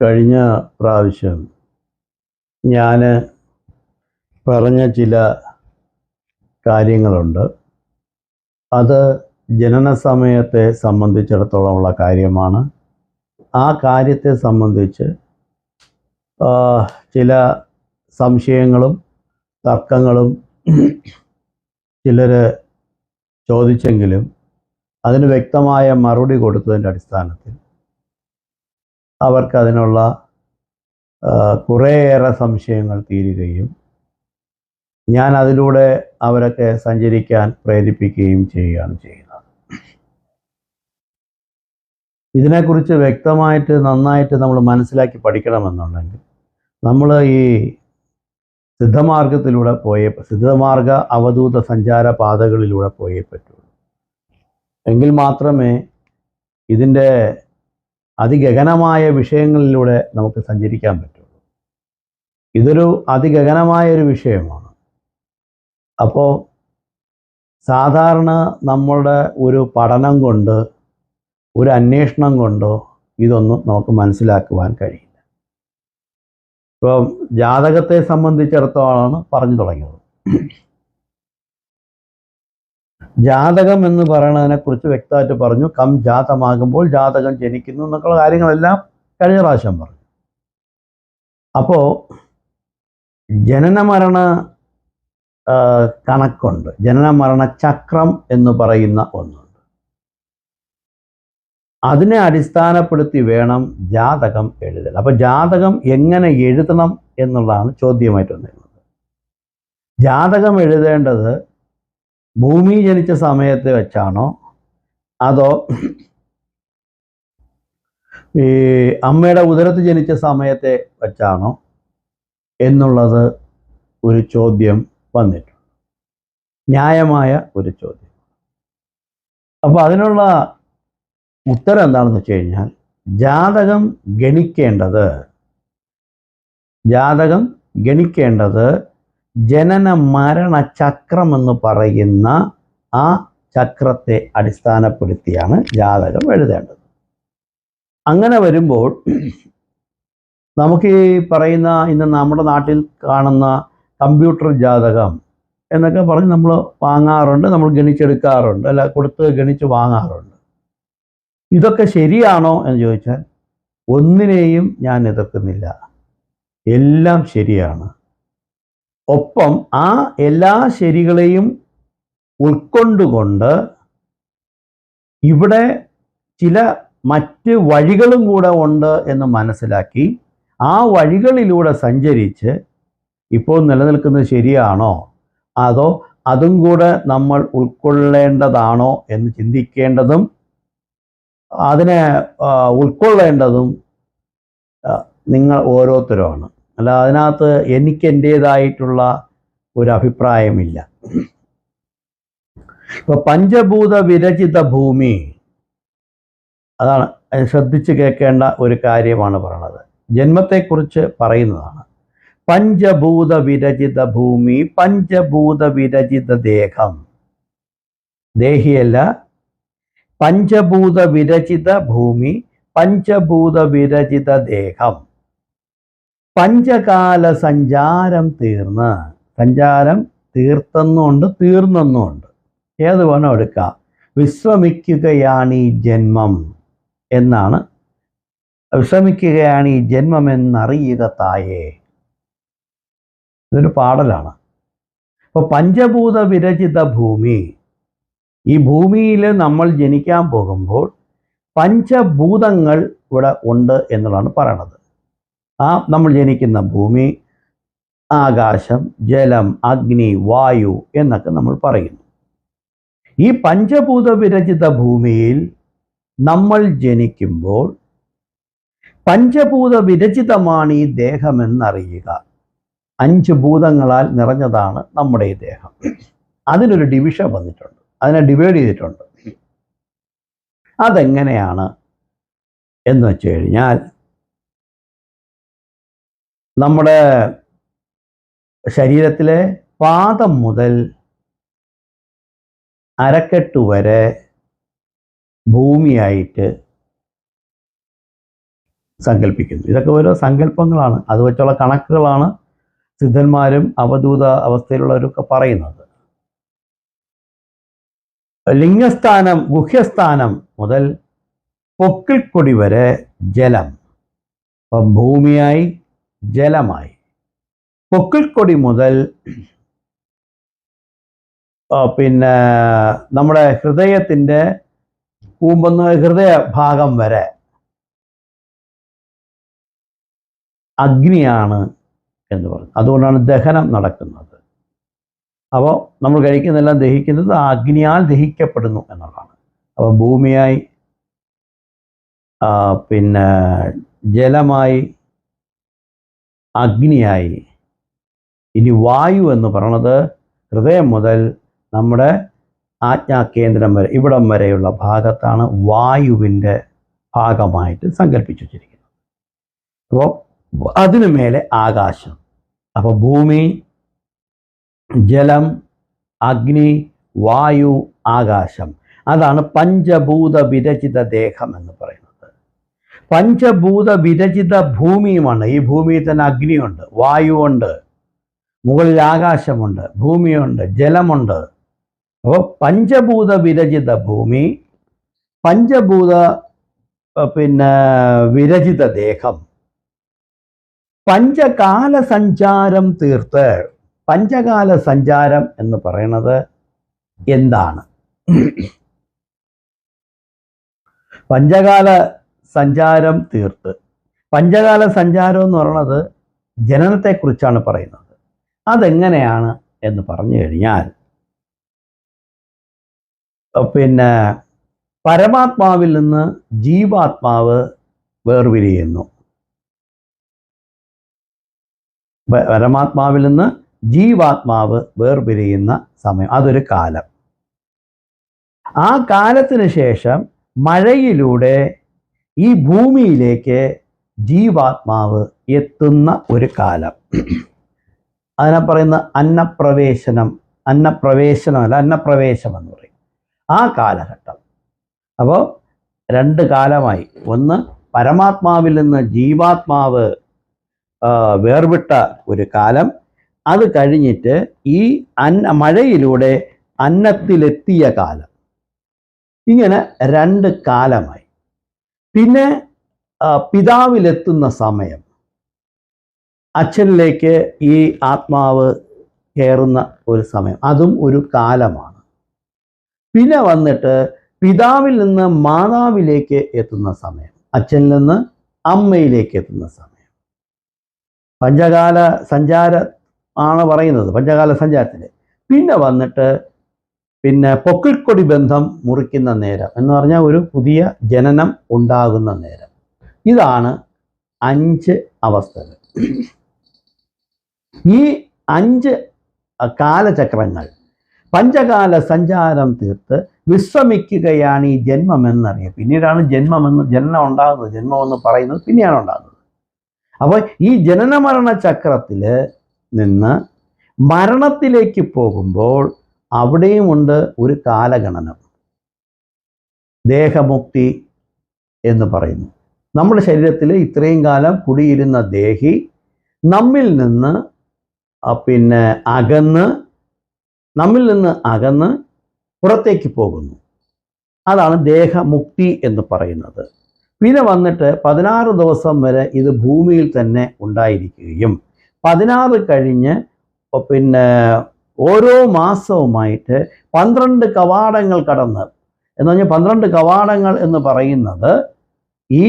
കഴിഞ്ഞ പ്രാവശ്യം ഞാൻ പറഞ്ഞ ചില കാര്യങ്ങളുണ്ട്. അത് ജനന സമയത്തെ സംബന്ധിച്ചിടത്തോളമുള്ള കാര്യമാണ്. ആ കാര്യത്തെ സംബന്ധിച്ച് ചില സംശയങ്ങളും തർക്കങ്ങളും ചിലർ ചോദിച്ചെങ്കിലും അതിന് വ്യക്തമായ മറുപടി കൊടുത്തതിന്റെ അടിസ്ഥാനത്തിൽ അവർക്ക് അതിനുള്ള കുറേയേറെ സംശയങ്ങൾ തീരുകയും ഞാൻ അതിലൂടെ അവരൊക്കെ സഞ്ചരിക്കാൻ പ്രേരിപ്പിക്കുകയും ചെയ്യുകയാണ് ചെയ്യുന്നത്. ഇതിനെക്കുറിച്ച് വ്യക്തമായിട്ട് നന്നായിട്ട് നമ്മൾ മനസ്സിലാക്കി പഠിക്കണമെന്നുണ്ടെങ്കിൽ നമ്മൾ ഈ സിദ്ധമാർഗത്തിലൂടെ പോയേ സിദ്ധമാർഗ അവധൂത സഞ്ചാര പാതകളിലൂടെ പോയേ പറ്റുള്ളൂ. എങ്കിൽ മാത്രമേ ഇതിന്റെ അതിഗഹനമായ വിഷയങ്ങളിലൂടെ നമുക്ക് സഞ്ചരിക്കാൻ പറ്റുള്ളൂ. ഇതൊരു അതിഗഹനമായ ഒരു വിഷയമാണ്. അപ്പോൾ സാധാരണ നമ്മളുടെ ഒരു പഠനം കൊണ്ട് ഒരു അന്വേഷണം കൊണ്ടോ ഇതൊന്നും നമുക്ക് മനസ്സിലാക്കുവാൻ കഴിയില്ല. ഇപ്പം ജാതകത്തെ സംബന്ധിച്ചിടത്തോളമാണ് പറഞ്ഞു തുടങ്ങിയത്. ജാതകം എന്ന് പറയുന്നതിനെ കുറിച്ച് വ്യക്തമായിട്ട് പറഞ്ഞു. കം ജാതമാകുമ്പോൾ ജാതകം ജനിക്കുന്നു എന്നൊക്കെയുള്ള കാര്യങ്ങളെല്ലാം കഴിഞ്ഞ പ്രാവശ്യം പറഞ്ഞു. അപ്പോൾ ജനന മരണ കണക്കുണ്ട്. ജനന മരണ ചക്രം എന്ന് പറയുന്ന ഒന്നുണ്ട്. അതിനെ അടിസ്ഥാനപ്പെടുത്തി വേണം ജാതകം എഴുതൽ. അപ്പോൾ ജാതകം എങ്ങനെ എഴുതണം എന്നുള്ളതാണ് ചോദ്യമായിട്ട് വന്നിരുന്നത്. ജാതകം എഴുതേണ്ടത് ഭൂമി ജനിച്ച സമയത്ത് വെച്ചാണോ? അതോ ഈ അമ്മയുടെ ഉദരത്ത് ജനിച്ച സമയത്തെ വെച്ചാണോ? എന്നുള്ളത് ഒരു ചോദ്യം വന്നിട്ടുണ്ട്. ന്യായമായ ഒരു ചോദ്യം. അപ്പോൾ അതിനുള്ള ഉത്തരം എന്താണെന്ന് വെച്ച് കഴിഞ്ഞാൽ ജാതകം ഗണിക്കേണ്ടത് ജാതകം ഗണിക്കേണ്ടത് ജനന മരണ ചക്രം എന്ന് പറയുന്ന ആ ചക്രത്തെ അടിസ്ഥാനപ്പെടുത്തിയാണ് ജാതകം എഴുതേണ്ടത്. അങ്ങനെ വരുമ്പോൾ നമുക്ക് ഈ പറയുന്ന ഇന്ന് നമ്മുടെ നാട്ടിൽ കാണുന്ന കമ്പ്യൂട്ടർ ജാതകം എന്നൊക്കെ പറഞ്ഞ് നമ്മൾ വാങ്ങാറുണ്ട് നമ്മൾ ഗണിച്ചെടുക്കാറുണ്ട് അല്ല കൊടുത്ത് ഗണിച്ച് വാങ്ങാറുണ്ട്. ഇതൊക്കെ ശരിയാണോ എന്ന് ചോദിച്ചാൽ ഒന്നിനെയും ഞാൻ എതിർക്കുന്നില്ല. എല്ലാം ശരിയാണ്. ഒപ്പം ആ എല്ലാ ശരികളെയും ഉൾക്കൊണ്ടുകൊണ്ട് ഇവിടെ ചില മറ്റ് വഴികളും കൂടെ ഉണ്ട് എന്ന് മനസ്സിലാക്കി ആ വഴികളിലൂടെ സഞ്ചരിച്ച് ഇപ്പോൾ നിലനിൽക്കുന്നത് ശരിയാണോ? അതോ അതും കൂടെ നമ്മൾ ഉൾക്കൊള്ളേണ്ടതാണോ എന്ന് ചിന്തിക്കേണ്ടതും അതിനെ ഉൾക്കൊള്ളേണ്ടതും നിങ്ങൾ ഓരോരുത്തരുമാണ്. അല്ല അതിനകത്ത് എനിക്ക് എന്റേതായിട്ടുള്ള ഒരു അഭിപ്രായമില്ല. ഇപ്പൊ പഞ്ചഭൂത വിരചിത ഭൂമി അതാണ് അത് ശ്രദ്ധിച്ച് കേൾക്കേണ്ട ഒരു കാര്യമാണ് പറയണത്. ജന്മത്തെക്കുറിച്ച് പറയുന്നതാണ്. പഞ്ചഭൂത വിരചിത ഭൂമി പഞ്ചഭൂത വിരചിത ദേഹം. ദേഹിയല്ല. പഞ്ചഭൂത വിരചിത ഭൂമി പഞ്ചഭൂത വിരചിത ദേഹം. പഞ്ചകാല സഞ്ചാരം തീർന്ന് സഞ്ചാരം തീർത്തെന്നുണ്ട് തീർന്നെന്നുണ്ട്. ഏത് വേണം എടുക്കാം. വിശ്രമിക്കുകയാണ് ഈ ജന്മം എന്നാണ്. വിശ്രമിക്കുകയാണ് ഈ ജന്മം എന്നറിയുക തായേ. ഇതൊരു പാടലാണ്. അപ്പോൾ പഞ്ചഭൂത വിരചിത ഭൂമി. ഈ ഭൂമിയിൽ നമ്മൾ ജനിക്കാൻ പോകുമ്പോൾ പഞ്ചഭൂതങ്ങൾ ഇവിടെ ഉണ്ട് എന്നുള്ളതാണ് പറയണത്. ആ നമ്മൾ ജനിക്കുന്ന ഭൂമി ആകാശം ജലം അഗ്നി വായു എന്നൊക്കെ നമ്മൾ പറയുന്നു. ഈ പഞ്ചഭൂത വിരചിത ഭൂമിയിൽ നമ്മൾ ജനിക്കുമ്പോൾ പഞ്ചഭൂത വിരചിതമാണ് ഈ ദേഹമെന്നറിയുക അഞ്ച് ഭൂതങ്ങളാൽ നിറഞ്ഞതാണ് നമ്മുടെ ഈ ദേഹം. അതിനൊരു ഡിവിഷൻ വന്നിട്ടുണ്ട്. അതിനെ ഡിവൈഡ് ചെയ്തിട്ടുണ്ട്. അതെങ്ങനെയാണ് എന്ന് വെച്ച് കഴിഞ്ഞാൽ നമ്മുടെ ശരീരത്തിലെ പാദം മുതൽ അരക്കെട്ട് വരെ ഭൂമിയായിട്ട് സങ്കല്പിക്കുന്നു ഇതൊക്കെ ഓരോ സങ്കല്പങ്ങളാണ് അത് വെച്ചുള്ള കണക്കുകളാണ് സിദ്ധന്മാരും അവധൂത അവസ്ഥയിലുള്ളവരൊക്കെ പറയുന്നത്. ലിംഗസ്ഥാനം ഗുഹ്യസ്ഥാനം മുതൽ പൊക്കിൾക്കൊടി വരെ ജലം. അപ്പം ഭൂമിയായി ജലമായി. പൊക്കിൾക്കൊടി മുതൽ പിന്നെ നമ്മുടെ ഹൃദയത്തിന്റെ കൂമ്പെന്ന് ഹൃദയ ഭാഗം വരെ അഗ്നിയാണ് എന്ന് പറഞ്ഞു. അതുകൊണ്ടാണ് ദഹനം നടക്കുന്നത്. അപ്പോൾ നമ്മൾ കഴിക്കുന്നതെല്ലാം ദഹിക്കുന്നത് ആ അഗ്നിയാൽ ദഹിക്കപ്പെടുന്നു എന്നുള്ളതാണ്. അപ്പോൾ ഭൂമിയായി പിന്നെ ജലമായി അഗ്നിയായി. ഇനി വായു എന്ന് പറയണത് ഹൃദയം മുതൽ നമ്മുടെ ആജ്ഞാകേന്ദ്രം വരെ ഇവിടം വരെയുള്ള ഭാഗത്താണ് വായുവിന്റെ ഭാഗമായിട്ട് സങ്കല്പിച്ചു വച്ചിരിക്കുന്നത്. അപ്പോൾ അതിനു മേലെ ആകാശം. അപ്പോൾ ഭൂമി ജലം അഗ്നി വായു ആകാശം. അതാണ് പഞ്ചഭൂത വിരചിത ദേഹം എന്ന് പറയുന്നത്. പഞ്ചഭൂത വിരചിത ഭൂമിയുമാണ്. ഈ ഭൂമിയിൽ തന്നെ അഗ്നിയുണ്ട് വായുവുണ്ട് മുകളിൽ ആകാശമുണ്ട് ഭൂമിയുണ്ട് ജലമുണ്ട്. അപ്പോൾ പഞ്ചഭൂത വിരചിത ഭൂമി പഞ്ചഭൂത പിന്നെ വിരചിത ദേഹം. പഞ്ചകാല സഞ്ചാരം തീർത്ത് പഞ്ചകാല സഞ്ചാരം എന്ന് പറയുന്നത് എന്താണ്? പഞ്ചകാല സഞ്ചാരം തീർത്ത്. പഞ്ചകാല സഞ്ചാരം എന്ന് പറയുന്നത് ജനനത്തെക്കുറിച്ചാണ് പറയുന്നത്. അതെങ്ങനെയാണ് എന്ന് പറഞ്ഞു കഴിഞ്ഞാൽ പിന്നെ പരമാത്മാവിൽ നിന്ന് ജീവാത്മാവ് വേർപിരിയുന്നു. പരമാത്മാവിൽ നിന്ന് ജീവാത്മാവ് വേർപിരിയുന്ന സമയം അതൊരു കാലം. ആ കാലത്തിന് ശേഷം മഴയിലൂടെ ഈ ഭൂമിയിലേക്ക് ജീവാത്മാവ് എത്തുന്ന ഒരു കാലം. അതിനെ പറയുന്ന അന്നപ്രവേശനം അന്നപ്രവേശനമല്ല അന്നപ്രവേശം എന്ന് പറയും. ആ കാലഘട്ടം. അപ്പോൾ രണ്ട് കാലമായി. ഒന്ന് പരമാത്മാവിൽ നിന്ന് ജീവാത്മാവ് വേർവിട്ട ഒരു കാലം. അത് കഴിഞ്ഞിട്ട് ഈ അന്ന മഴയിലൂടെ അന്നത്തിലെത്തിയ കാലം. ഇങ്ങനെ രണ്ട് കാലമായി. പിന്നെ പിതാവിലെത്തുന്ന സമയം. അച്ഛനിലേക്ക് ഈ ആത്മാവ് കയറുന്ന ഒരു സമയം. അതും ഒരു കാലമാണ്. പിന്നെ വന്നിട്ട് പിതാവിൽ നിന്ന് മാതാവിലേക്ക് എത്തുന്ന സമയം. അച്ഛനിൽ നിന്ന് അമ്മയിലേക്ക് എത്തുന്ന സമയം. പഞ്ചകാല സഞ്ചാര ആണ് പറയുന്നത്. പഞ്ചകാല സഞ്ചാരത്തിൽ പിന്നെ വന്നിട്ട് പിന്നെ പൊക്കിൾക്കൊടി ബന്ധം മുറിക്കുന്ന നേരം എന്ന് പറഞ്ഞാൽ ഒരു പുതിയ ജനനം ഉണ്ടാകുന്ന നേരം. ഇതാണ് അഞ്ച് അവസ്ഥകൾ. ഈ അഞ്ച് കാലചക്രങ്ങൾ പഞ്ചകാല സഞ്ചാരം തീർത്ത് വിശ്രമിക്കുകയാണ് ഈ ജന്മമെന്നറിയുക പിന്നീടാണ് ജന്മമെന്ന് ജനനം ഉണ്ടാകുന്നത്. ജന്മമെന്ന് പറയുന്നത് പിന്നെയാണ് ഉണ്ടാകുന്നത്. അപ്പോൾ ഈ ജനന മരണ ചക്രത്തിൽ നിന്ന് മരണത്തിലേക്ക് പോകുമ്പോൾ അവിടെയുമുണ്ട് ഒരു കാലഗണനം. ദേഹമുക്തി എന്ന് പറയുന്നു. നമ്മുടെ ശരീരത്തിൽ ഇത്രയും കാലം കുടിയിരുന്ന ദേഹി നമ്മിൽ നിന്ന് പിന്നെ അകന്ന് നമ്മിൽ നിന്ന് അകന്ന് പുറത്തേക്ക് പോകുന്നു. അതാണ് ദേഹമുക്തി എന്ന് പറയുന്നത്. പിന്നെ വന്നിട്ട് പതിനാറ് ദിവസം വരെ ഇത് ഭൂമിയിൽ തന്നെ ഉണ്ടായിരിക്കുകയും പതിനാറ് കഴിഞ്ഞ് പിന്നെ ഓരോ മാസവുമായിട്ട് പന്ത്രണ്ട് കവാടങ്ങൾ കടന്ന് എന്ന് പറഞ്ഞാൽ പന്ത്രണ്ട് കവാടങ്ങൾ എന്ന് പറയുന്നത് ഈ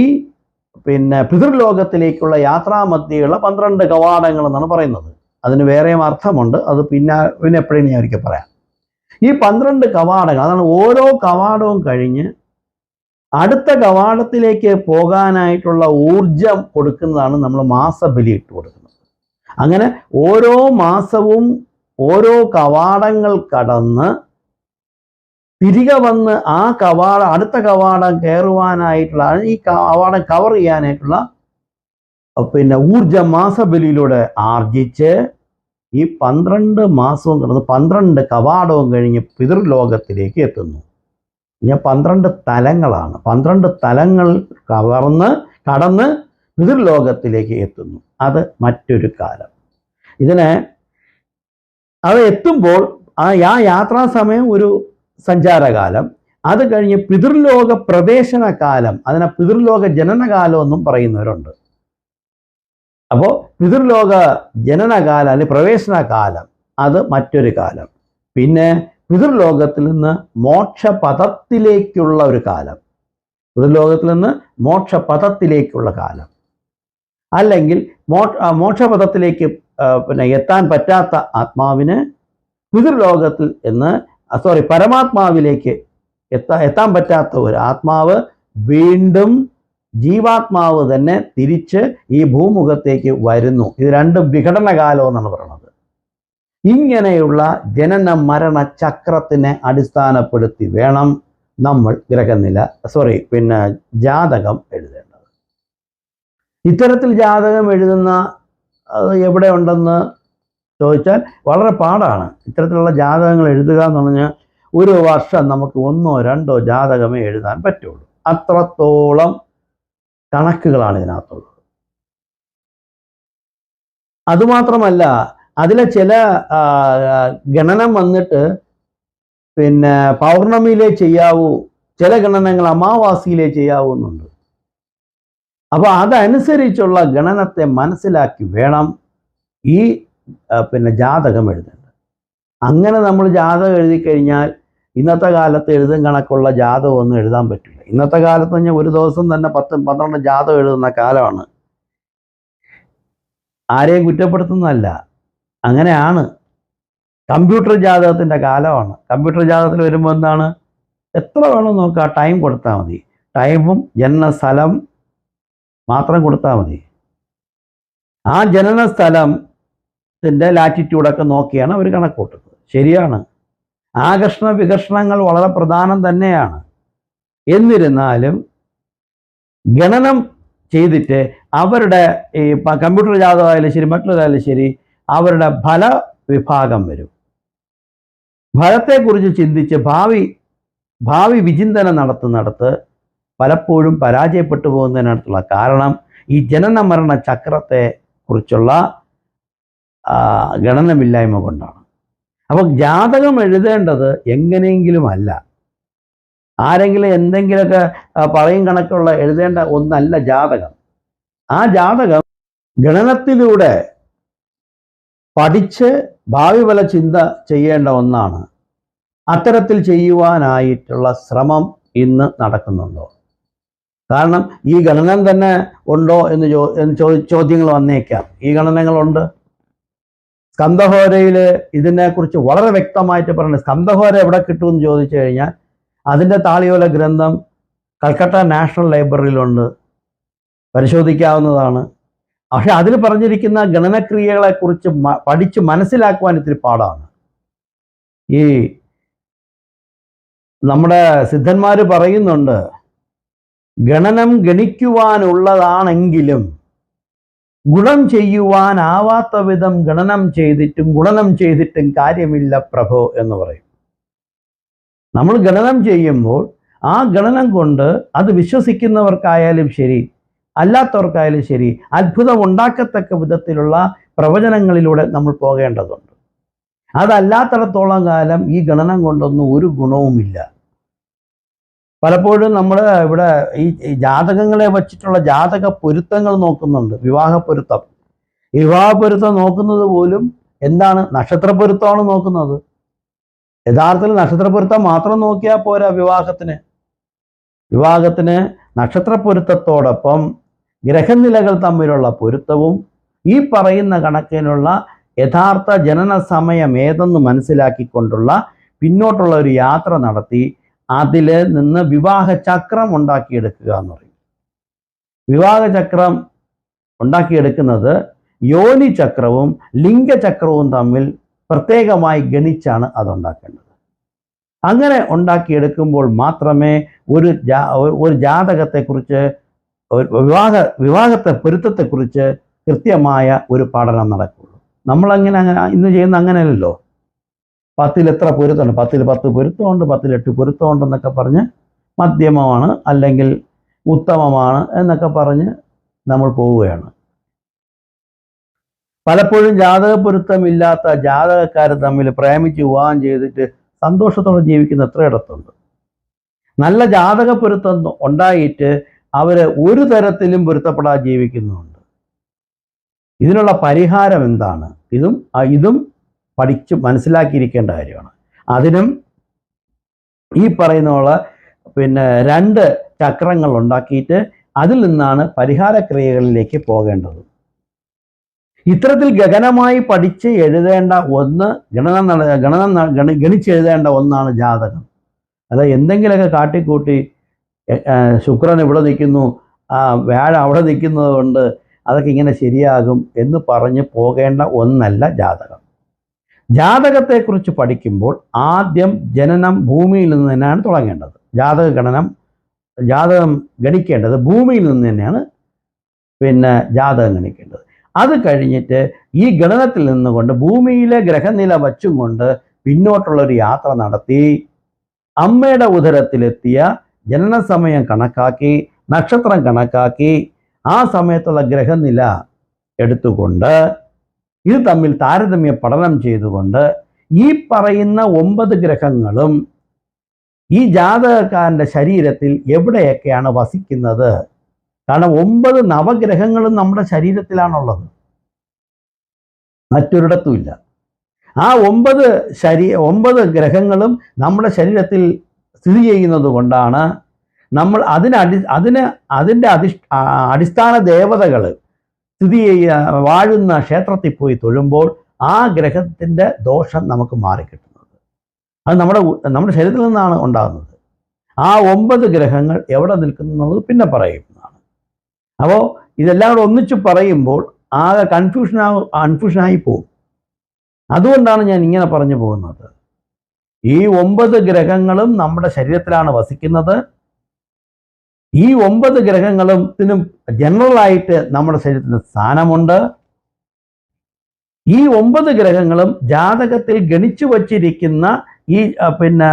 പിന്നെ പിതൃലോകത്തിലേക്കുള്ള യാത്രാമധ്യയുള്ള പന്ത്രണ്ട് കവാടങ്ങൾ എന്നാണ് പറയുന്നത്. അതിന് വേറെയും അർത്ഥമുണ്ട്. അത് പിന്നെ പിന്നെ എപ്പോഴും ഞാൻ ഒരിക്കൽ പറയാം. ഈ പന്ത്രണ്ട് കവാടങ്ങൾ അതാണ് ഓരോ കവാടവും കഴിഞ്ഞ് അടുത്ത കവാടത്തിലേക്ക് പോകാനായിട്ടുള്ള ഊർജം കൊടുക്കുന്നതാണ് നമ്മൾ മാസബലി ഇട്ട് കൊടുക്കുന്നത്. അങ്ങനെ ഓരോ മാസവും ഓരോ കവാടങ്ങൾ കടന്ന് തിരികെ വന്ന് ആ കവാടം അടുത്ത കവാടം കയറുവാനായിട്ടുള്ള ഈ കവാടം കവർ ചെയ്യാനായിട്ടുള്ള പിന്നെ ഊർജ മാസബലിയിലൂടെ ആർജിച്ച് ഈ പന്ത്രണ്ട് മാസവും കിടന്ന് പന്ത്രണ്ട് കവാടവും കഴിഞ്ഞ് പിതൃലോകത്തിലേക്ക് എത്തുന്നു. ഞാൻ പന്ത്രണ്ട് തലങ്ങളാണ്. പന്ത്രണ്ട് തലങ്ങൾ കവർന്ന് കടന്ന് പിതൃലോകത്തിലേക്ക് എത്തുന്നു. അത് മറ്റൊരു കാലം. ഇതിന് അത് എത്തുമ്പോൾ ആ യാത്രാ സമയം ഒരു സഞ്ചാരകാലം. അത് കഴിഞ്ഞ് പിതൃലോക പ്രവേശന കാലം അതിനെ പിതൃലോക ജനനകാലം എന്നും പറയുന്നവരുണ്ട്. അപ്പോൾ പിതൃലോക ജനനകാലം അല്ലെങ്കിൽ പ്രവേശന കാലം അത് മറ്റൊരു കാലം. പിന്നെ പിതൃലോകത്തിൽ നിന്ന് മോക്ഷപഥത്തിലേക്കുള്ള ഒരു കാലം. പിതൃലോകത്തിൽ നിന്ന് മോക്ഷപഥത്തിലേക്കുള്ള കാലം. അല്ലെങ്കിൽ മോ മോക്ഷപഥത്തിലേക്ക് പിന്നെ എത്താൻ പറ്റാത്ത ആത്മാവിന് പിതൃലോകത്തിൽ എന്ന് സോറി പരമാത്മാവിലേക്ക് എത്താ എത്താൻ പറ്റാത്ത ഒരു ആത്മാവ് വീണ്ടും ജീവാത്മാവ് തന്നെ തിരിച്ച് ഈ ഭൂമുഖത്തേക്ക് വരുന്നു. ഇത് രണ്ടും വിഘടനകാലം എന്നാണ് പറയുന്നത് ഇങ്ങനെയുള്ള ജനന മരണ ചക്രത്തിനെ അടിസ്ഥാനപ്പെടുത്തി വേണം നമ്മൾ ഗ്രഹനില സോറി പിന്നെ ജാതകം എഴുതേണ്ടത്. ഇത്തരത്തിൽ ജാതകം എഴുതുന്ന എവിടെ ഉണ്ടെന്ന് ചോദിച്ചാൽ വളരെ പാടാണ്. ഇത്തരത്തിലുള്ള ജാതകങ്ങൾ എഴുതുക എന്ന് പറഞ്ഞാൽ ഒരു വർഷം നമുക്ക് ഒന്നോ രണ്ടോ ജാതകമേ എഴുതാൻ പറ്റുള്ളൂ. അത്രത്തോളം കണക്കുകളാണ് ഇതിനകത്തുള്ളത്. അതുമാത്രമല്ല അതിലെ ചില ഗണനം വന്നിട്ട് പിന്നെ പൗർണമിയിലേ ചെയ്യാവൂ ചില ഗണനങ്ങൾ അമാവാസിയിലേ ചെയ്യാവൂ എന്നുണ്ട്. അപ്പോൾ അതനുസരിച്ചുള്ള ഗണനത്തെ മനസ്സിലാക്കി വേണം ഈ പിന്നെ ജാതകം എഴുതേണ്ടത്. അങ്ങനെ നമ്മൾ ജാതകം എഴുതി കഴിഞ്ഞാൽ ഇന്നത്തെ കാലത്ത് എഴുതും കണക്കുള്ള ജാതകം ഒന്നും എഴുതാൻ പറ്റില്ല. ഇന്നത്തെ കാലത്ത് കഴിഞ്ഞാൽ ഒരു ദിവസം തന്നെ പത്ത് പന്ത്രണ്ട് ജാതകം എഴുതുന്ന കാലമാണ്. ആരെയും കുറ്റപ്പെടുത്തുന്നതല്ല. അങ്ങനെയാണ്. കമ്പ്യൂട്ടർ ജാതകത്തിന്റെ കാലമാണ്. കമ്പ്യൂട്ടർ ജാതകത്തിൽ വരുമ്പോൾ എന്താണ്? എത്ര വേണം നോക്കുക ടൈം കൊടുത്താൽ മതി. ടൈമും ജനന സ്ഥലം മാത്രം കൊടുത്താൽ മതി. ആ ജനന സ്ഥലത്തിന്റെ ലാറ്റിറ്റ്യൂഡൊക്കെ നോക്കിയാണ് അവർ കണക്കൂട്ടുന്നത്. ശരിയാണ്. ആകർഷണ വികർഷണങ്ങൾ വളരെ പ്രധാനം തന്നെയാണ്. എന്നിരുന്നാലും ഗണനം ചെയ്തിട്ട് അവരുടെ ഈ കമ്പ്യൂട്ടർ ജാതകമായാലും ശരി മറ്റുള്ളതായാലും ശരി അവരുടെ ഫല വിഭാഗം വരും. ഫലത്തെക്കുറിച്ച് ചിന്തിച്ച് ഭാവി ഭാവി വിചിന്തനം നടത്തുന്നിടത്ത് പലപ്പോഴും പരാജയപ്പെട്ടു പോകുന്നതിനടുത്തുള്ള കാരണം ഈ ജനന മരണ ചക്രത്തെ കുറിച്ചുള്ള ഗണനമില്ലായ്മ കൊണ്ടാണ്. അപ്പോൾ ജാതകം എഴുതേണ്ടത് എങ്ങനെയെങ്കിലും അല്ല. ആരെങ്കിലും എന്തെങ്കിലുമൊക്കെ പറയും കണക്കുള്ള എഴുതേണ്ട ഒന്നല്ല ജാതകം. ആ ജാതകം ഗണനത്തിലൂടെ പഠിച്ച് ഭാവി ഫല ചിന്ത ചെയ്യേണ്ട ഒന്നാണ്. അത്തരത്തിൽ ചെയ്യുവാനായിട്ടുള്ള ശ്രമം ഇന്ന് നടക്കുന്നുണ്ടോ? കാരണം ഈ ഗണനം തന്നെ ഉണ്ടോ എന്ന് ചോ ചോദ്യങ്ങൾ വന്നേക്കാം. ഈ ഗണനങ്ങളുണ്ട് സ്കന്ധഹോരയിൽ ഇതിനെക്കുറിച്ച് വളരെ വ്യക്തമായിട്ട് പറയുന്നത് സ്കന്ധഹോര എവിടെ കിട്ടുമെന്ന് ചോദിച്ചു കഴിഞ്ഞാൽ അതിന്റെ താളിയോല ഗ്രന്ഥം കൽക്കട്ട നാഷണൽ ലൈബ്രറിയിലുണ്ട്. പരിശോധിക്കാവുന്നതാണ്. പക്ഷെ അതിൽ പറഞ്ഞിരിക്കുന്ന ഗണനക്രിയകളെക്കുറിച്ച് പഠിച്ച് മനസ്സിലാക്കുവാൻ ഇത്തിരി പാടാണ്. ഈ നമ്മുടെ സിദ്ധന്മാർ പറയുന്നുണ്ട് ഗണനം ഗണിക്കുവാനുള്ളതാണെങ്കിലും ഗുണം ചെയ്യുവാനാവാത്ത വിധം ഗണനം ചെയ്തിട്ടും ഗുണനം ചെയ്തിട്ടും കാര്യമില്ല പ്രഭോ എന്ന് പറയും. നമ്മൾ ഗണനം ചെയ്യുമ്പോൾ ആ ഗണനം കൊണ്ട് അത് വിശ്വസിക്കുന്നവർക്കായാലും ശരി അല്ലാത്തവർക്കായാലും ശരി അത്ഭുതം ഉണ്ടാക്കത്തക്ക വിധത്തിലുള്ള പ്രവചനങ്ങളിലൂടെ നമ്മൾ പോകേണ്ടതുണ്ട്. അതല്ലാത്തടത്തോളം കാലം ഈ ഗണനം കൊണ്ടൊന്നും ഒരു ഗുണവുമില്ല. പലപ്പോഴും നമ്മൾ ഇവിടെ ഈ ജാതകങ്ങളെ വച്ചിട്ടുള്ള ജാതക പൊരുത്തങ്ങൾ നോക്കുന്നുണ്ട്. വിവാഹ പൊരുത്തം. വിവാഹ പൊരുത്തം നോക്കുന്നത് പോലും എന്താണ്? നക്ഷത്ര പൊരുത്തമാണ് നോക്കുന്നത്. യഥാർത്ഥത്തിൽ നക്ഷത്ര പൊരുത്തം മാത്രം നോക്കിയാൽ പോരാ വിവാഹത്തിന്. വിവാഹത്തിന് നക്ഷത്ര പൊരുത്തത്തോടൊപ്പം ഗ്രഹനിലകൾ തമ്മിലുള്ള പൊരുത്തവും ഈ പറയുന്ന കണക്കിനുള്ള യഥാർത്ഥ ജനന സമയം ഏതെന്ന് മനസ്സിലാക്കിക്കൊണ്ടുള്ള പിന്നോട്ടുള്ള ഒരു യാത്ര നടത്തി അതിൽ നിന്ന് വിവാഹ ചക്രം ഉണ്ടാക്കിയെടുക്കുക എന്ന് പറയും. വിവാഹ ചക്രം ഉണ്ടാക്കിയെടുക്കുന്നത് യോനി ചക്രവും ലിംഗചക്രവും തമ്മിൽ പ്രത്യേകമായി ഗണിച്ചാണ് അതുണ്ടാക്കേണ്ടത്. അങ്ങനെ ഉണ്ടാക്കിയെടുക്കുമ്പോൾ മാത്രമേ ഒരു ജാ ഒരു ജാതകത്തെക്കുറിച്ച് വിവാഹ വിവാഹത്തെ പൊരുത്തത്തെക്കുറിച്ച് കൃത്യമായ ഒരു പഠനം നടക്കുള്ളൂ നമ്മളങ്ങനെ അങ്ങനെ ഇന്ന് ചെയ്യുന്ന അങ്ങനെയല്ലല്ലോ. പത്തിൽ എത്ര പൊരുത്തമുണ്ട്? പത്തിൽ പത്ത് പൊരുത്തമുണ്ട് പത്തിൽ എട്ട് പൊരുത്തമുണ്ടെന്നൊക്കെ പറഞ്ഞ് മധ്യമമാണ് അല്ലെങ്കിൽ ഉത്തമമാണ് എന്നൊക്കെ പറഞ്ഞ് നമ്മൾ പോവുകയാണ്. പലപ്പോഴും ജാതക പൊരുത്തമില്ലാത്ത ജാതകക്കാർ തമ്മിൽ പ്രേമിച്ച് വിവാഹം ചെയ്തിട്ട് സന്തോഷത്തോടെ ജീവിക്കുന്ന എത്രയിടത്തുണ്ട്? നല്ല ജാതക പൊരുത്തം ഉണ്ടായിട്ട് അവർ ഒരു തരത്തിലും പൊരുത്തപ്പെടാതെ ജീവിക്കുന്നുണ്ട്. ഇതിനുള്ള പരിഹാരം എന്താണ്? ഇതും ഇതും പഠിച്ച് മനസ്സിലാക്കിയിരിക്കേണ്ട കാര്യമാണ്. അതിനും ഈ പറയുന്ന പോലെ പിന്നെ രണ്ട് ചക്രങ്ങൾ ഉണ്ടാക്കിയിട്ട് അതിൽ നിന്നാണ് പരിഹാര ക്രിയകളിലേക്ക് പോകേണ്ടത്. ഇത്തരത്തിൽ ഗഗനമായി പഠിച്ച് എഴുതേണ്ട ഒന്ന് ഗണന ഗണന ഗണിച്ചെഴുതേണ്ട ഒന്നാണ് ജാതകം. അത് എന്തെങ്കിലുമൊക്കെ കാട്ടിക്കൂട്ടി ശുക്രൻ ഇവിടെ നിൽക്കുന്നു ആ വ്യാഴം അവിടെ നിൽക്കുന്നത് കൊണ്ട് അതൊക്കെ ഇങ്ങനെ ശരിയാകും എന്ന് പറഞ്ഞ് പോകേണ്ട ഒന്നല്ല ജാതകം. ജാതകത്തെക്കുറിച്ച് പഠിക്കുമ്പോൾ ആദ്യം ജനനം ഭൂമിയിൽ നിന്ന് തന്നെയാണ് തുടങ്ങേണ്ടത്. ജാതക ഗണനം ജാതകം ഗണിക്കേണ്ടത് ഭൂമിയിൽ നിന്ന് തന്നെയാണ് പിന്നെ ജാതകം ഗണിക്കേണ്ടത്. അത് കഴിഞ്ഞിട്ട് ഈ ഗണനത്തിൽ നിന്നുകൊണ്ട് ഭൂമിയിലെ ഗ്രഹനില വച്ചും കൊണ്ട് പിന്നോട്ടുള്ളൊരു യാത്ര നടത്തി അമ്മയുടെ ഉദരത്തിലെത്തിയ ജനന സമയം കണക്കാക്കി നക്ഷത്രം കണക്കാക്കി ആ സമയത്തുള്ള ഗ്രഹനില എടുത്തുകൊണ്ട് ഇത് തമ്മിൽ താരതമ്യ പഠനം ചെയ്തുകൊണ്ട് ഈ പറയുന്ന ഒമ്പത് ഗ്രഹങ്ങളും ഈ ജാതകക്കാരന്റെ ശരീരത്തിൽ എവിടെയൊക്കെയാണ് വസിക്കുന്നത്? കാരണം ഒമ്പത് നവഗ്രഹങ്ങളും നമ്മുടെ ശരീരത്തിലാണുള്ളത്. മറ്റൊരിടത്തുമില്ല ആ ഒമ്പത് ശരീ ഒമ്പത് ഗ്രഹങ്ങളും നമ്മുടെ ശരീരത്തിൽ സ്ഥിതി ചെയ്യുന്നത് കൊണ്ടാണ് നമ്മൾ അതിന് അടി അതിന് അതിന്റെ അധിഷ് അടിസ്ഥാന ദേവതകൾ സ്ഥിതി വാഴുന്ന ക്ഷേത്രത്തിൽ പോയി തൊഴുമ്പോൾ ആ ഗ്രഹത്തിന്റെ ദോഷം നമുക്ക് മാറിക്കിട്ടുന്നത്. അത് നമ്മുടെ നമ്മുടെ ശരീരത്തിൽ നിന്നാണ് ഉണ്ടാകുന്നത്. ആ ഒമ്പത് ഗ്രഹങ്ങൾ എവിടെ നിൽക്കുന്നു പിന്നെ പറയുന്നതാണ്. അപ്പോൾ ഇതെല്ലാം കൂടെ ഒന്നിച്ച് പറയുമ്പോൾ ആകെ കൺഫ്യൂഷനാ കൺഫ്യൂഷനായി പോകും അതുകൊണ്ടാണ് ഞാൻ ഇങ്ങനെ പറഞ്ഞു പോകുന്നത്. ഈ ഒമ്പത് ഗ്രഹങ്ങളും നമ്മുടെ ശരീരത്തിലാണ് വസിക്കുന്നത്. ഈ ഒമ്പത് ഗ്രഹങ്ങളും ഇതിനും ജനറലായിട്ട് നമ്മുടെ ശരീരത്തിന് സ്ഥാനമുണ്ട്. ഈ ഒമ്പത് ഗ്രഹങ്ങളും ജാതകത്തിൽ ഗണിച്ചു വച്ചിരിക്കുന്ന ഈ പിന്നെ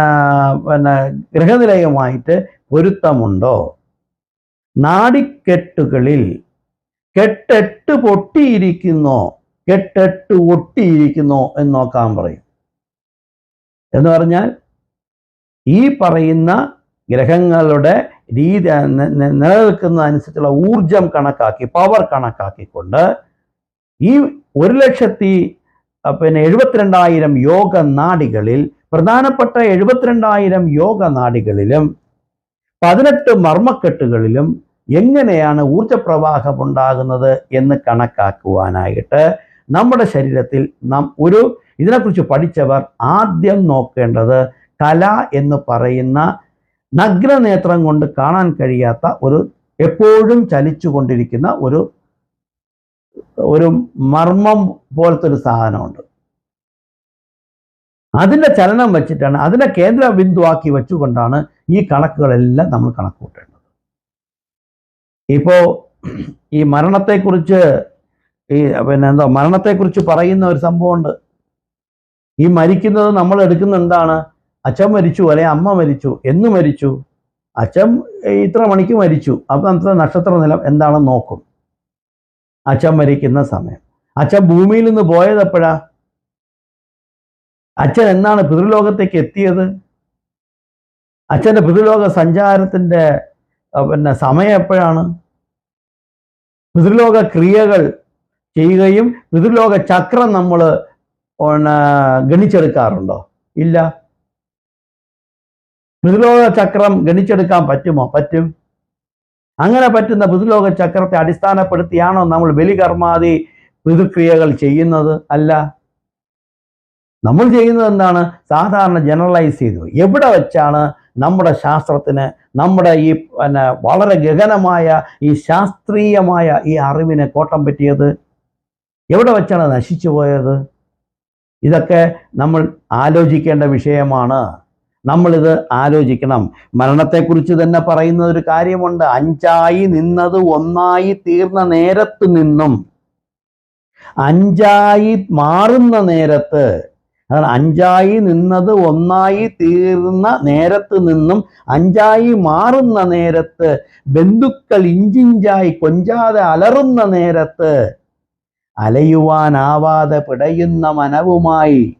പിന്നെ ഗ്രഹനിലയമായിട്ട് പൊരുത്തമുണ്ടോ? നാടിക്കെട്ടുകളിൽ കെട്ടെട്ട് പൊട്ടിയിരിക്കുന്നോ? കെട്ടെട്ട് ഒട്ടിയിരിക്കുന്നോ എന്ന് നോക്കാൻ പറയും. എന്ന് പറഞ്ഞാൽ ഈ പറയുന്ന ഗ്രഹങ്ങളുടെ രീതി ന- ന- നിലനിൽക്കുന്ന അനുസരിച്ചുള്ള ഊർജം കണക്കാക്കി പവർ കണക്കാക്കിക്കൊണ്ട് ഈ ഒരു ലക്ഷത്തി പിന്നെ എഴുപത്തിരണ്ടായിരം യോഗ നാടികളിൽ പ്രധാനപ്പെട്ട എഴുപത്തിരണ്ടായിരം യോഗ നാടികളിലും പതിനെട്ട് മർമ്മക്കെട്ടുകളിലും എങ്ങനെയാണ് ഊർജപ്രവാഹം ഉണ്ടാകുന്നത് എന്ന് കണക്കാക്കുവാനായിട്ട് നമ്മുടെ ശരീരത്തിൽ നാം ഒരു ഇതിനെക്കുറിച്ച് പഠിച്ചവർ ആദ്യം നോക്കേണ്ടത് കല എന്ന് പറയുന്ന നഗ്നനേത്രം കൊണ്ട് കാണാൻ കഴിയാത്ത ഒരു എപ്പോഴും ചലിച്ചുകൊണ്ടിരിക്കുന്ന ഒരു ഒരു മർമ്മം പോലത്തെ ഒരു സാധനമുണ്ട്. അതിന്റെ ചലനം വെച്ചിട്ടാണ് അതിനെ കേന്ദ്ര ബിന്ദുവാക്കി വെച്ചുകൊണ്ടാണ് ഈ കണക്കുകളെല്ലാം നമ്മൾ കണക്ക് കൂട്ടേണ്ടത് ഇപ്പോൾ ഈ മരണത്തെക്കുറിച്ച് ഈ പിന്നെ എന്താ മരണത്തെക്കുറിച്ച് പറയുന്ന ഒരു സംഭവമുണ്ട്. ഈ മരിക്കുന്നത് നമ്മൾ എടുക്കുന്ന എന്താണ്? അച്ഛൻ മരിച്ചു അല്ലെ അമ്മ മരിച്ചു എന്ന് മരിച്ചു. അച്ഛൻ ഇത്ര മണിക്ക് മരിച്ചു. അപ്പം അന്നത്തെ നക്ഷത്ര നിലം എന്താണെന്ന് നോക്കും. അച്ഛൻ മരിക്കുന്ന സമയം. അച്ഛൻ ഭൂമിയിൽ നിന്ന് പോയത് എപ്പോഴാ? അച്ഛൻ എന്നാണ് പിതൃലോകത്തേക്ക് എത്തിയത്? അച്ഛന്റെ പിതൃലോക സഞ്ചാരത്തിന്റെ പിന്നെ സമയം എപ്പോഴാണ്? പിതൃലോക ക്രിയകൾ ചെയ്യുകയും പിതൃലോക ചക്രം നമ്മൾ ഗണിച്ചെടുക്കാറുണ്ടോ? ഇല്ല. പിതൃലോക ചക്രം ഗണിച്ചെടുക്കാൻ പറ്റുമോ? പറ്റും. അങ്ങനെ പറ്റുന്ന പുതുലോക ചക്രത്തെ അടിസ്ഥാനപ്പെടുത്തിയാണോ നമ്മൾ ബലികർമാതി പിതൃക്രിയകൾ ചെയ്യുന്നത്? അല്ല. നമ്മൾ ചെയ്യുന്നത് എന്താണ്? സാധാരണ ജനറലൈസ് ചെയ്തു. എവിടെ വെച്ചാണ് നമ്മുടെ ശാസ്ത്രത്തിന് നമ്മുടെ ഈ പിന്നെ വളരെ ഗഹനമായ ഈ ശാസ്ത്രീയമായ ഈ അറിവിനെ കോട്ടം പറ്റിയത്? എവിടെ വെച്ചാണ് നശിച്ചു പോയത്? ഇതൊക്കെ നമ്മൾ ആലോചിക്കേണ്ട വിഷയമാണ്. നമ്മളിത് ആലോചിക്കണം. മരണത്തെക്കുറിച്ച് തന്നെ പറയുന്ന ഒരു കാര്യമുണ്ട്. അഞ്ചായി നിന്നത് ഒന്നായി തീർന്ന നേരത്ത് നിന്നും. അഞ്ചായി മാറുന്ന നേരത്ത്. അതാണ് അഞ്ചായി നിന്നത് ഒന്നായി തീർന്ന നേരത്ത് നിന്നും അഞ്ചായി മാറുന്ന നേരത്ത്. ബന്ധുക്കൾ ഇഞ്ചിഞ്ചായി കൊഞ്ചാതെ അലറുന്ന നേരത്ത്. അലയുവാനാവാതെ പിടയുന്ന മനവുമായി.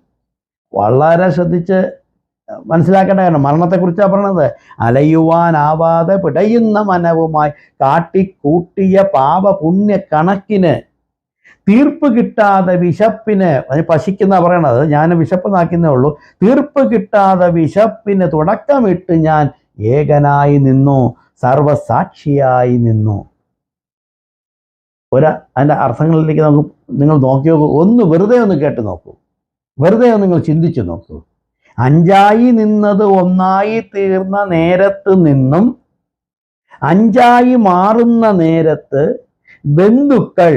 വളരെ ശ്രദ്ധിച്ച് മനസ്സിലാക്കേണ്ട കാരണം മരണത്തെക്കുറിച്ചാണ് പറഞ്ഞത് അലയുവാനാവാതെ പിടയുന്ന മനവുമായി കാട്ടിക്കൂട്ടിയ പാപ പുണ്യ കണക്കിന് തീർപ്പ് കിട്ടാതെ വിശപ്പിന് പശിക്കുന്ന പറയണത് ഞാൻ വിശപ്പ് നാക്കുന്നേ ഉള്ളൂ. തീർപ്പ് കിട്ടാതെ വിശപ്പിന് തുടക്കമിട്ട് ഞാൻ ഏകനായി നിന്നു സർവസാക്ഷിയായി നിന്നു. ഒരു അതിന്റെ അർത്ഥങ്ങളിലേക്ക് നമുക്ക് നിങ്ങൾ നോക്കി നോക്കൂ ഒന്ന് വെറുതെ ഒന്ന് കേട്ട് നോക്കൂ. വെറുതെ ഒന്ന് നിങ്ങൾ ചിന്തിച്ച് നോക്കൂ. അഞ്ചായി നിന്നത് ഒന്നായി തീർന്ന നേരത്ത് നിന്നും അഞ്ചായി മാറുന്ന നേരത്ത് ബന്ധുക്കൾ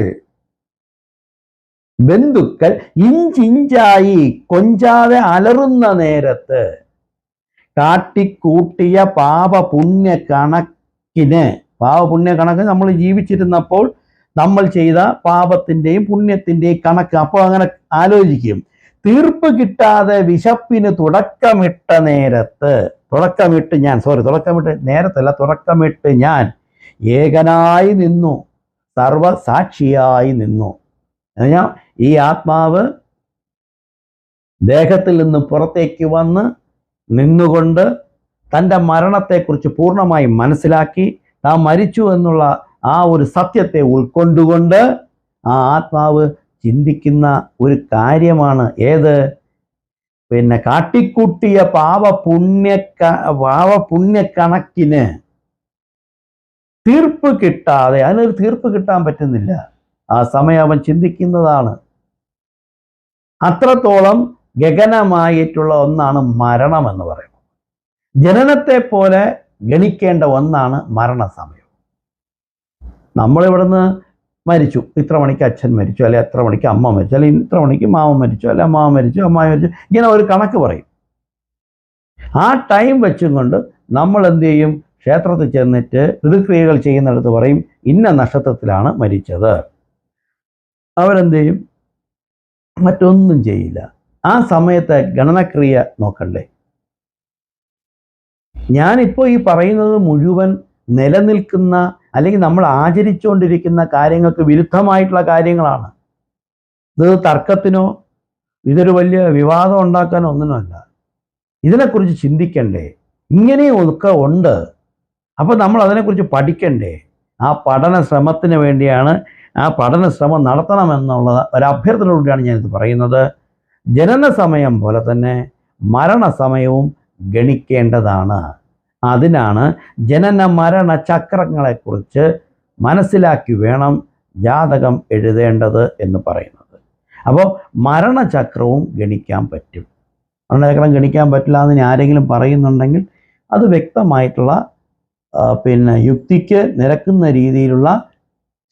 ബന്ധുക്കൾ ഇഞ്ചിഞ്ചായി കൊഞ്ചാതെ അലറുന്ന നേരത്ത് കാട്ടിക്കൂട്ടിയ പാപ പുണ്യ കണക്കിന് പാപ പുണ്യ കണക്ക് നമ്മൾ ജീവിച്ചിരുന്നപ്പോൾ നമ്മൾ ചെയ്ത പാപത്തിന്റെയും പുണ്യത്തിന്റെയും കണക്ക് അപ്പോൾ അങ്ങനെ ആലോചിക്കും. തീർപ്പ് കിട്ടാതെ വിശപ്പിന് തുടക്കമിട്ട നേരത്ത് തുടക്കമിട്ട് ഞാൻ സോറി തുടക്കമിട്ട് നേരത്തല്ല തുടക്കമിട്ട് ഞാൻ ഏകനായി നിന്നു സർവസാക്ഷിയായി നിന്നു. എന്നാ ഈ ആത്മാവ് ദേഹത്തിൽ നിന്ന് പുറത്തേക്ക് വന്ന് നിന്നുകൊണ്ട് തന്റെ മരണത്തെക്കുറിച്ച് പൂർണമായി മനസ്സിലാക്കി താൻ മരിച്ചു എന്നുള്ള ആ ഒരു സത്യത്തെ ഉൾക്കൊണ്ടുകൊണ്ട് ആ ആത്മാവ് ചിന്തിക്കുന്ന ഒരു കാര്യമാണ് ഏത്? പിന്നെ കാട്ടിക്കൂട്ടിയ പാവ പുണ്യ പാവ പുണ്യക്കണക്കിന് തീർപ്പ് കിട്ടാതെ അതിനൊരു തീർപ്പ് കിട്ടാൻ പറ്റുന്നില്ല. ആ സമയം അവൻ ചിന്തിക്കുന്നതാണ്. അത്രത്തോളം ഗഗനമായിട്ടുള്ള ഒന്നാണ് മരണം എന്ന് പറയുന്നത്. ജനനത്തെ പോലെ ഗണിക്കേണ്ട ഒന്നാണ് മരണസമയം. നമ്മളിവിടുന്ന് മരിച്ചു. ഇത്ര മണിക്ക് അച്ഛൻ മരിച്ചു അല്ലെ എത്ര മണിക്ക് അമ്മ മരിച്ചു അല്ലെ ഇത്ര മണിക്ക് മാമ മരിച്ചു അല്ലെ അമ്മാവൻ മരിച്ചു അമ്മായി മരിച്ചു ഇങ്ങനെ ഒരു കണക്ക് പറയും. ആ ടൈം വെച്ചും കൊണ്ട് നമ്മൾ എന്ത് ചെയ്യും? ക്ഷേത്രത്തിൽ ചെന്നിട്ട് ഋതുക്രിയകൾ ചെയ്യുന്നിടത്ത് പറയും ഇന്ന നക്ഷത്രത്തിലാണ് മരിച്ചത്. അവരെന്ത് ചെയ്യും? മറ്റൊന്നും ചെയ്യില്ല. ആ സമയത്തെ ഗണനക്രിയ നോക്കണ്ടേ. ഞാനിപ്പോൾ ഈ പറയുന്നത് മുഴുവൻ നിലനിൽക്കുന്ന അല്ലെങ്കിൽ നമ്മൾ ആചരിച്ചുകൊണ്ടിരിക്കുന്ന കാര്യങ്ങൾക്ക് വിരുദ്ധമായിട്ടുള്ള കാര്യങ്ങളാണ്. ഇത് തർക്കത്തിനോ ഇതൊരു വലിയ വിവാദം ഉണ്ടാക്കാനോ ഒന്നിനുമല്ല. ഇതിനെക്കുറിച്ച് ചിന്തിക്കണ്ടേ. ഇങ്ങനെയൊക്കെ ഉണ്ട്. അപ്പോൾ നമ്മൾ അതിനെക്കുറിച്ച് പഠിക്കണ്ടേ? ആ പഠന ശ്രമത്തിന് വേണ്ടിയാണ് ആ പഠന ശ്രമം നടത്തണമെന്നുള്ള ഒരു അഭ്യർത്ഥനയോടെയാണ് ഞാനിത് പറയുന്നത്. ജനന സമയം പോലെ തന്നെ മരണസമയവും ഗണിക്കേണ്ടതാണ്. അതിനാണ് ജനന മരണ ചക്രങ്ങളെക്കുറിച്ച് മനസ്സിലാക്കി വേണം ജാതകം എഴുതേണ്ടത് എന്ന് പറയുന്നത്. അപ്പോൾ മരണചക്രവും ഗണിക്കാൻ പറ്റും. മരണചക്രം ഗണിക്കാൻ പറ്റില്ല എന്ന് ആരെങ്കിലും പറയുന്നുണ്ടെങ്കിൽ അത് വ്യക്തമായിട്ടുള്ള പിന്നെ യുക്തിക്ക് നിരക്കുന്ന രീതിയിലുള്ള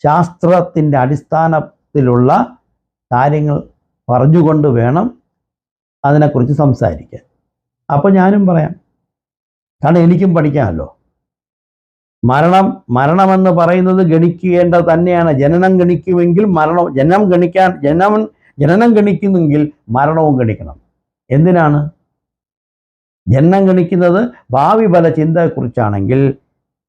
ശാസ്ത്രത്തിന്റെ അടിസ്ഥാനത്തിലുള്ള കാര്യങ്ങൾ പറഞ്ഞുകൊണ്ട് വേണം അതിനെക്കുറിച്ച് സംസാരിക്കാൻ. അപ്പോൾ ഞാനും പറയാം കാരണം എനിക്കും പഠിക്കാമല്ലോ. മരണം മരണമെന്ന് പറയുന്നത് ഗണിക്കേണ്ട തന്നെയാണ്. ജനനം ഗണിക്കുമെങ്കിൽ മരണം ജനനം ഗണിക്കാൻ ജനം ജനനം ഗണിക്കുന്നെങ്കിൽ മരണവും ഗണിക്കണം. എന്തിനാണ്? ജനനം ഗണിക്കുന്നത് ഭാവി ഫല ചിന്തയെക്കുറിച്ചാണെങ്കിൽ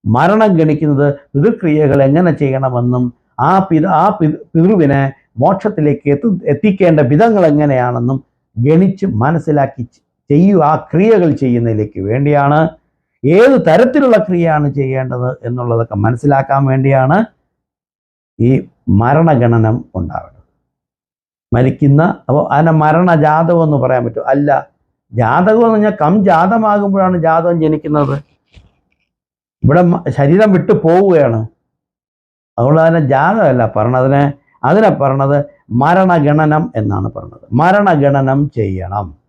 മരണം ഗണിക്കുന്നത് പിതൃക്രിയകൾ എങ്ങനെ ചെയ്യണമെന്നും ആ പിത ആ പിതൃവിനെ മോക്ഷത്തിലേക്ക് എത്തി എത്തിക്കേണ്ട വിധങ്ങൾ എങ്ങനെയാണെന്നും ഗണിച്ച് മനസ്സിലാക്കി ചെയ്യൂ. ആ ക്രിയകൾ ചെയ്യുന്നതിലേക്ക് വേണ്ടിയാണ് ഏത് തരത്തിലുള്ള ക്രിയയാണ് ചെയ്യേണ്ടത് എന്നുള്ളതൊക്കെ മനസ്സിലാക്കാൻ വേണ്ടിയാണ് ഈ മരണഗണനം ഉണ്ടാവുന്നത് മരിക്കുന്ന അപ്പോൾ അതിനെ മരണജാതകം എന്ന് പറയാൻ പറ്റും. അല്ല ജാതകം എന്ന് പറഞ്ഞാൽ കം ജാതമാകുമ്പോഴാണ് ജാതകം ജനിക്കുന്നത്. ഇവിടെ ശരീരം വിട്ടു പോവുകയാണ്. അതുകൊണ്ട് അതിനെ ജാതകമല്ല പറഞ്ഞതിനെ അതിനെ പറഞ്ഞത് മരണഗണനം എന്നാണ് പറഞ്ഞത്. മരണഗണനം ചെയ്യണം.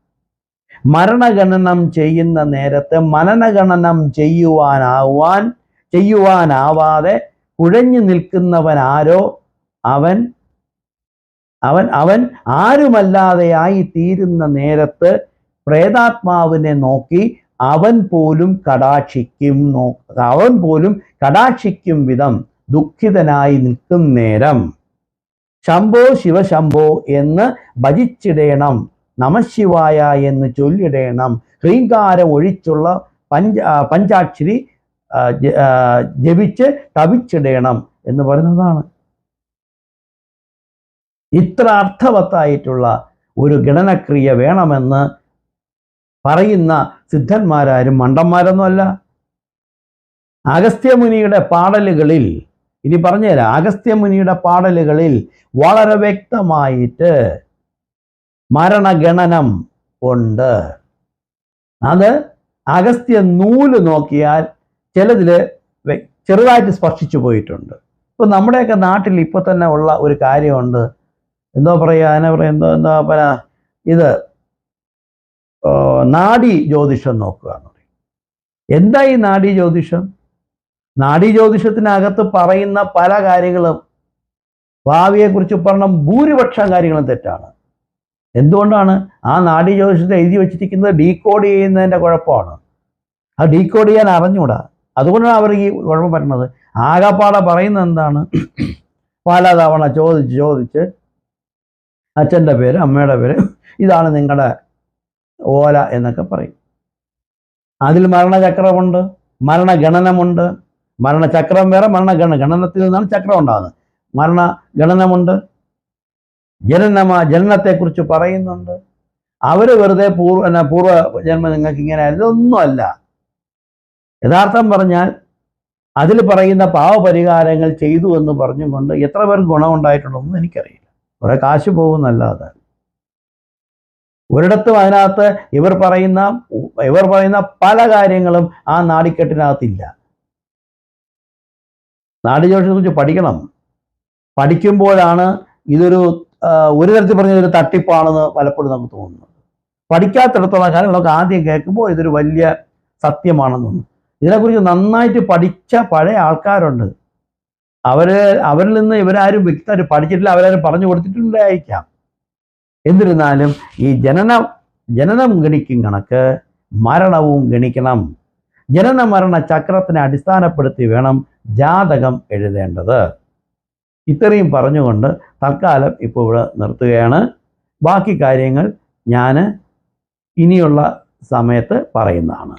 മരണഗണനം ചെയ്യുന്ന നേരത്ത് മനനഗണനം ചെയ്യുവാനാവാൻ ചെയ്യുവാനാവാതെ കുഴഞ്ഞു നിൽക്കുന്നവൻ ആരോ അവൻ അവൻ അവൻ ആരുമല്ലാതെയായി തീരുന്ന നേരത്ത് പ്രേതാത്മാവിനെ നോക്കി അവൻ പോലും കടാക്ഷിക്കും അവൻ പോലും കടാക്ഷിക്കും വിധം ദുഃഖിതനായി നിൽക്കും നേരം. ശംഭോ ശിവശംഭോ എന്ന് ഭജിച്ചിടേണം. നമശിവായ എന്ന് ചൊല്ലിടേണം. ഹ്രീങ്കാരം ഒഴിച്ചുള്ള പഞ്ച പഞ്ചാക്ഷരി ജപിച്ച് തപിച്ചിടേണം എന്ന് പറയുന്നതാണ്. ഇത്ര അർത്ഥവത്തായിട്ടുള്ള ഒരു ഗണനക്രിയ വേണമെന്ന് പറയുന്ന സിദ്ധന്മാരാരും മണ്ടന്മാരൊന്നുമല്ല അഗസ്ത്യമുനിയുടെ പാടലുകളിൽ ഇനി പറഞ്ഞുതരാം അഗസ്ത്യമുനിയുടെ പാടലുകളിൽ വളരെ വ്യക്തമായിട്ട് മരണഗണനം ഉണ്ട്. അത് അഗസ്ത്യ നൂൽ നോക്കിയാൽ ചിലതിൽ ചെറുതായിട്ട് സ്പർശിച്ചു പോയിട്ടുണ്ട്. ഇപ്പൊ നമ്മുടെയൊക്കെ നാട്ടിൽ ഇപ്പൊ തന്നെ ഉള്ള ഒരു കാര്യമുണ്ട്. എന്തോ പറയാ അതിനെ പറയാ എന്തോ എന്താ പറയാ ഇത് നാഡി ജ്യോതിഷം നോക്കുക എന്ന് പറയും. എന്താ ഈ നാഡി ജ്യോതിഷം? നാഡി ജ്യോതിഷത്തിനകത്ത് പറയുന്ന പല കാര്യങ്ങളും ഭാവിയെക്കുറിച്ച് പറഞ്ഞ ഭൂരിപക്ഷം കാര്യങ്ങളും തെറ്റാണ്. എന്തുകൊണ്ടാണ് ആ നാടി ജ്യോതിഷത്തെ എഴുതി വെച്ചിരിക്കുന്നത് ഡീകോഡ് ചെയ്യുന്നതിന്റെ കുഴപ്പമാണ്. അത് ഡീകോഡ് ചെയ്യാൻ അറിഞ്ഞൂടാ. അതുകൊണ്ടാണ് അവർ ഈ കുഴപ്പം പറ്റുന്നത് ആകപ്പാടെ പറയുന്നത് എന്താണ്? പല തവണ ചോദിച്ച് ചോദിച്ച് അച്ഛന്റെ പേര് അമ്മയുടെ പേര് ഇതാണ് നിങ്ങളുടെ ഓല എന്നൊക്കെ പറയും. അതിൽ മരണചക്രമുണ്ട് മരണഗണനമുണ്ട്. മരണചക്രം വേറെ മരണഗണ ഗണനത്തിൽ നിന്നാണ് ചക്രം ഉണ്ടാകുന്നത്. മരണഗണനമുണ്ട് ജനനമ ജനനത്തെക്കുറിച്ച് പറയുന്നുണ്ട്. അവർ വെറുതെ എന്നാ, പൂർവ ജന്മം നിങ്ങൾക്ക് ഇങ്ങനെ ഇതൊന്നുമല്ല. യഥാർത്ഥം പറഞ്ഞാൽ അതിൽ പറയുന്ന പാവപരിഹാരങ്ങൾ ചെയ്തു എന്ന് പറഞ്ഞുകൊണ്ട് എത്ര പേർ ഗുണമുണ്ടായിട്ടുണ്ടെന്നും എനിക്കറിയില്ല. കുറേ കാശ് പോകുന്നല്ലാതെ. ഒരിടത്തും അതിനകത്ത് ഇവർ പറയുന്ന ഇവർ പറയുന്ന പല കാര്യങ്ങളും ആ നാടിക്കെട്ടിനകത്തില്ല. കുറിച്ച് പഠിക്കണം. പഠിക്കുമ്പോഴാണ് ഇതൊരു ഒരു തരത്തിൽ പറഞ്ഞ ഒരു തട്ടിപ്പാണെന്ന് പലപ്പോഴും നമുക്ക് തോന്നുന്നു. പഠിക്കാത്തിടത്തോളം കാര്യങ്ങളൊക്കെ ആദ്യം കേൾക്കുമ്പോൾ ഇതൊരു വലിയ സത്യമാണെന്ന് ഇതിനെക്കുറിച്ച് നന്നായിട്ട് പഠിച്ച പഴയ ആൾക്കാരുണ്ട്. അവർ അവരിൽ നിന്ന് ഇവരാരും വ്യക്തമായിട്ട് പഠിച്ചിട്ടില്ല അവരാരും പറഞ്ഞു കൊടുത്തിട്ടുണ്ടായിരിക്കാം. എന്നിരുന്നാലും ഈ ജനന ജനനം ഗണിക്കും കണക്ക് മരണവും ഗണിക്കണം. ജനന മരണ ചക്രത്തിനെ അടിസ്ഥാനപ്പെടുത്തി വേണം ജാതകം എഴുതേണ്ടത്. ഇത്രയും പറഞ്ഞുകൊണ്ട് തൽക്കാലം ഇപ്പോൾ ഇവിടെ നിർത്തുകയാണ്. ബാക്കി കാര്യങ്ങൾ ഞാൻ ഇനിയുള്ള സമയത്ത് പറയുന്നതാണ്.